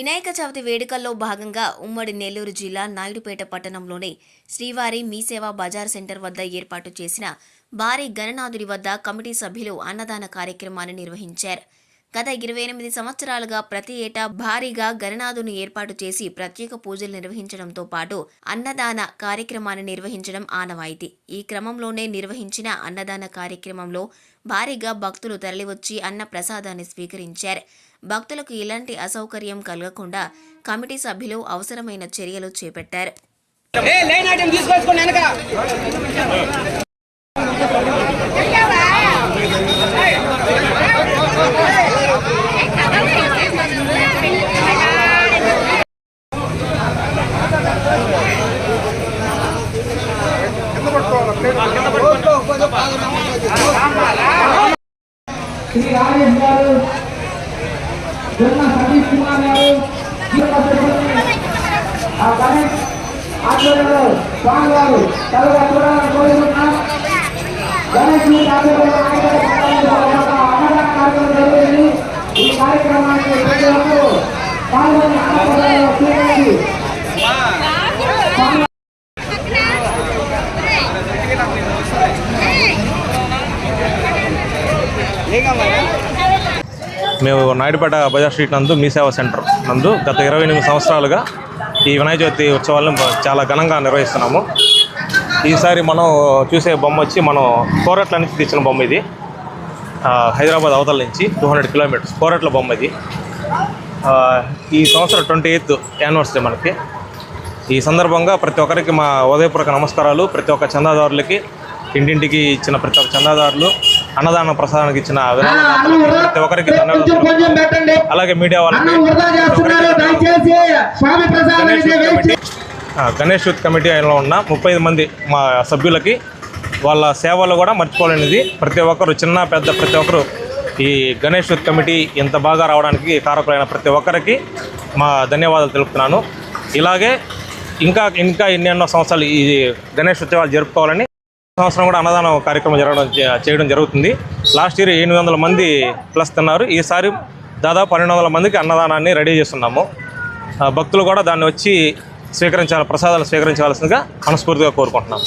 వినాయక చవితి వేడుకల్లో భాగంగా ఉమ్మడి నెల్లూరు జిల్లా నాయుడుపేట పట్టణంలోని శ్రీవారి మీసేవా బజార్ సెంటర్ వద్ద ఏర్పాటు చేసిన భారీ గణనాథుడి వద్ద కమిటీ సభ్యులు అన్నదాన కార్యక్రమాన్ని నిర్వహించారు. గత ఇరవై ఎనిమిది సంవత్సరాలుగా ప్రతి ఏటా భారీగా గణనాథుని ఏర్పాటు చేసి ప్రత్యేక పూజలు నిర్వహించడంతో పాటు అన్నదాన కార్యక్రమాన్ని నిర్వహించడం ఆనవాయితీ. ఈ క్రమంలోనే నిర్వహించిన అన్నదాన కార్యక్రమంలో భారీగా భక్తులు తరలివచ్చి అన్న ప్రసాదాన్ని స్వీకరించారు. భక్తులకు ఎలాంటి అసౌకర్యం కలగకుండా కమిటీ సభ్యులు అవసరమైన చర్యలు చేపట్టారు. ఏ లైన్ ఐటమ్ తీసుకొచ్చుకోండి వెనక. శ్రీ రాజేష్ గారు జొన్న సతీష్ కుమార్ గారు జీవన సిబ్బంది, ఆ గణేష్ ఆధ్వర్యంలో స్వామి గారు తలుగా చూడాలని కోరుకుంటున్నాం గణేష్ మీ ఆధ్వర్యంలో నాయకుల సహాయంతో ఒక అన్నదాన కార్యక్రమం జరుగుతుంది ఈ కార్యక్రమానికి ప్రతి ఒక్కరూ పాల్గొని అన్నదానంలో స్వీకరించి స్వామి మేము నాయుడుపేట బజార్ స్ట్రీట్ నందు మీ సేవా సెంటర్ నందు గత ఇరవై ఎనిమిది సంవత్సరాలుగా ఈ వినాయక చవితి ఉత్సవాలను చాలా ఘనంగా నిర్వహిస్తున్నాము. ఈసారి మనం చూసే బొమ్మ వచ్చి మనం కోరట్ల నుంచి తెచ్చిన బొమ్మ ఇది. హైదరాబాద్ అవతల నుంచి టూ హండ్రెడ్ కిలోమీటర్స్ కోరట్ల బొమ్మ ఇది. ఈ సంవత్సరం ట్వంటీ ఎయిత్ యానివర్సరీ మనకి. ఈ సందర్భంగా ప్రతి ఒక్కరికి మా ఉదయపూర్వక నమస్కారాలు ప్రతి ఒక్క చందాదారులకి ఇంటింటికి ఇచ్చిన ప్రతి ఒక్క చందాదారులు అన్నదాన ప్రసాదానికి ఇచ్చిన ప్రతి ఒక్కరికి అలాగే మీడియా వాళ్ళకి గణేష్ యూత్ కమిటీ. ఆ, గణేష్ యూత్ కమిటీ అయిలో ఉన్న ముప్పై మంది మా సభ్యులకి వాళ్ళ సేవలు కూడా మర్చిపోలేనిది. ప్రతి ఒక్కరు చిన్న పెద్ద ప్రతి ఒక్కరు ఈ గణేష్ యూత్ కమిటీ ఇంత బాగా రావడానికి కారకులైన ప్రతి ఒక్కరికి మా ధన్యవాదాలు తెలుపుతున్నాను. ఇలాగే ఇంకా ఇంకా ఎన్నెన్నో సంవత్సరాలు ఈ గణేష్ ఉత్సవాలు జరుపుకోవాలని సంవత్సరం కూడా అన్నదానం కార్యక్రమం జరగడం చేయడం జరుగుతుంది. లాస్ట్ ఇయర్ ఎనిమిది వందల మంది ప్లస్ తిన్నారు. ఈసారి దాదాపు పన్నెండు వందల మందికి అన్నదానాన్ని రెడీ చేస్తున్నాము. భక్తులు కూడా దాన్ని వచ్చి స్వీకరించాలి ప్రసాదాలు స్వీకరించవలసిందిగా మనస్ఫూర్తిగా కోరుకుంటున్నాము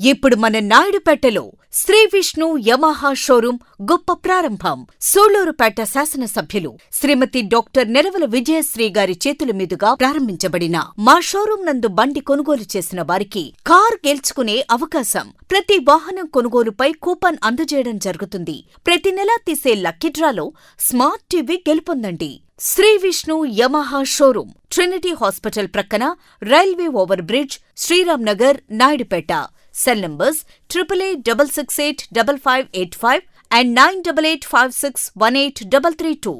ఇప్పుడు మన నాయుడుపేటలో శ్రీ విష్ణు యమహా షోరూం గొప్ప ప్రారంభం. సోలూరుపేట శాసనసభ్యులు శ్రీమతి డాక్టర్ నెరవల విజయశ్రీ గారి చేతుల మీదుగా ప్రారంభించబడిన మా షోరూం నందు బండి కొనుగోలు చేసిన వారికి కార్ గెలుచుకునే అవకాశం ప్రతి వాహనం కొనుగోలుపై కూపన్ అందజేయడం జరుగుతుంది. ప్రతి నెలా తీసే లక్కీ డ్రాలో smart TV గెలుపొందండి. Shri Vishnu Yamaha showroom Trinity hospital ప్రక్కన railway over bridge Sriram Nagar Naidupeta cell numbers triple eight double six eight double five eight five and nine double eight five six one eight double three two